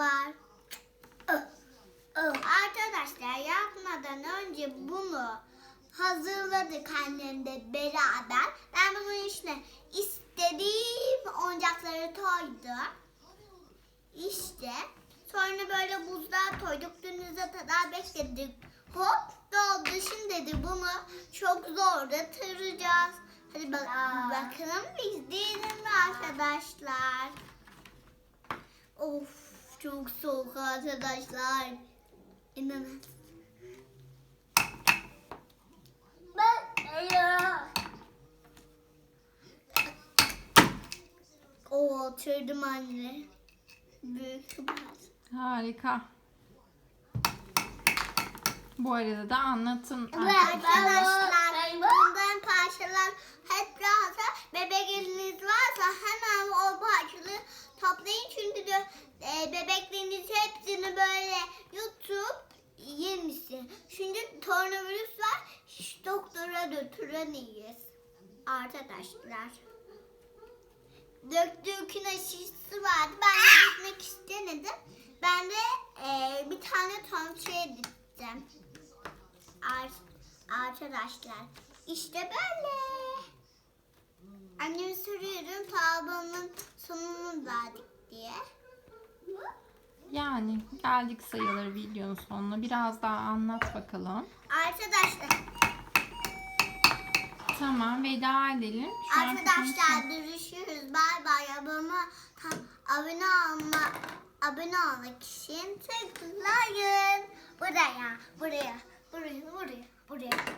var. Arkadaşlar yapmadan önce bunu hazırladık annemle beraber. Ben bunun içine istediğim oyuncakları koydum. İşte sonra böyle buzluğa koyduk. Dünüze kadar bekledik. Hop doldu. Şimdi de bunu çok zor da tıracağız. Hadi bak bakalım biz değilim arkadaşlar. Of çok soğuk arkadaşlar. İnanın. Oo oturdum anne. Büyük biraz. Harika. Bu arada da anlatın. Arkadaşlar bundan parçalar doktora götüremeyiz arkadaşlar. Döktüğün aşısı vardı. Ben de gitmek istemedim. Ben de e, bir tane tomçuya gittim. Ar- arkadaşlar işte böyle. Annemi soruyorum tablonun sonunu verdik diye. Yani geldik sayılır videonun sonuna. Biraz daha anlat bakalım. Arkadaşlar, Tamam veda edelim. Şu an arkadaşlar görüşürüz. Bay bay. Abone, abone olma, abone olmak için tıklayın. Buraya, buraya, buraya, buraya, buraya.